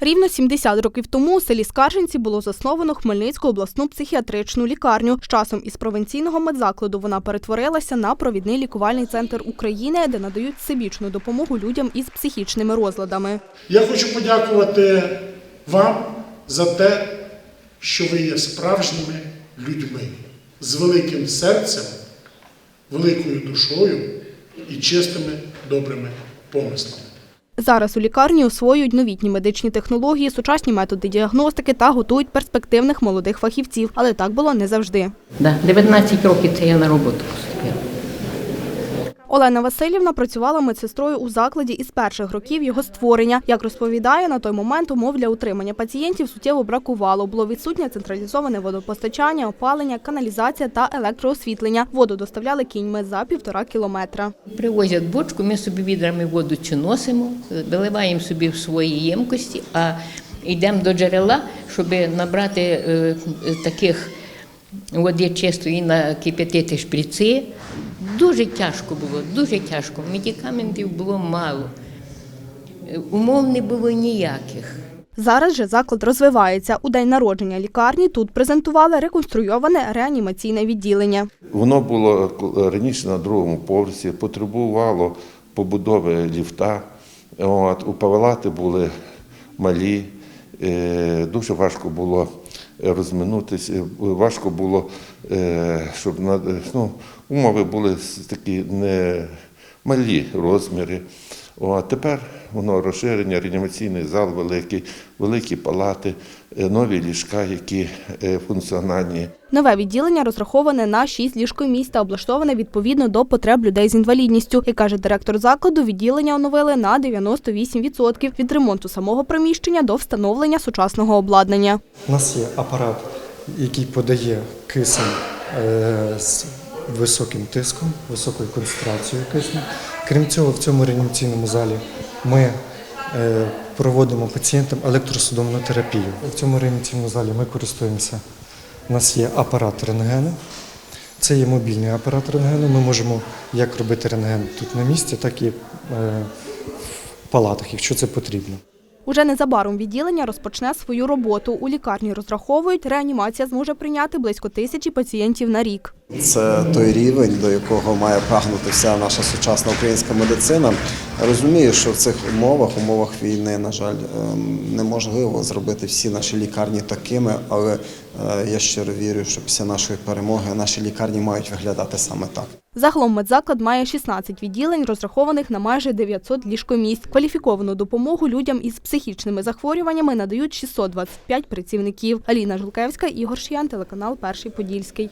Рівно 70 років тому у селі Скарженці було засновано Хмельницьку обласну психіатричну лікарню. З часом із провінційного медзакладу вона перетворилася на провідний лікувальний центр України, де надають всебічну допомогу людям із психічними розладами. Я хочу подякувати вам за те, що ви є справжніми людьми з великим серцем, великою душою і чистими добрими помислами. Зараз у лікарні освоюють новітні медичні технології, сучасні методи діагностики та готують перспективних молодих фахівців. Але так було не завжди. 19 років це я на роботу поступила. Олена Васильівна працювала медсестрою у закладі із перших років його створення. Як розповідає, на той момент умов для утримання пацієнтів суттєво бракувало. Було відсутнє централізоване водопостачання, опалення, каналізація та електроосвітлення. Воду доставляли кіньми за півтора кілометра. Привозять бочку, ми собі відрами воду цю носимо, виливаємо собі в свої ємкості, а йдемо до джерела, щоб набрати е, таких води чистої накип'ятити шприци. Дуже тяжко було, дуже тяжко. Медикаментів було мало. Умов не було ніяких. Зараз же заклад розвивається. У день народження лікарні тут презентували реконструйоване реанімаційне відділення. Воно було раніше на другому поверсі, потребувало побудови ліфта. От, у палати були малі, е, дуже важко було розминутися, важко було, е, щоб ну, умови були такі не малі розміри. О, тепер воно розширення, реанімаційний зал великий, великі палати, е, нові ліжка, які е, функціональні. Нове відділення розраховане на 6 ліжкомісць та облаштоване відповідно до потреб людей з інвалідністю. Як каже директор закладу, відділення оновили на 98% від ремонту самого приміщення до встановлення сучасного обладнання. У нас є апарат, який подає кисень е, з високим тиском, високою концентрацією кисню. Крім цього, в цьому реанімаційному залі ми е, проводимо пацієнтам електросудомну терапію. В цьому реанімаційному залі ми користуємося. У нас є апарат рентгену. Це є мобільний апарат рентгену. Ми можемо як робити рентген тут на місці, так і е, в палатах, якщо це потрібно. Уже незабаром відділення розпочне свою роботу. У лікарні розраховують, реанімація зможе прийняти близько тисячі пацієнтів на рік. Це той рівень, до якого має прагнути вся наша сучасна українська медицина. Розумію, що в цих умовах, умовах війни, на жаль, ем, неможливо зробити всі наші лікарні такими, але я щиро вірю, що після нашої перемоги наші лікарні мають виглядати саме так. Загалом медзаклад має 16 відділень, розрахованих на майже 900 ліжкомісць. Кваліфіковану допомогу людям із психічними захворюваннями надають 625 працівників. Аліна Жулкевська, Ігор Шиян, телеканал Перший Подільський.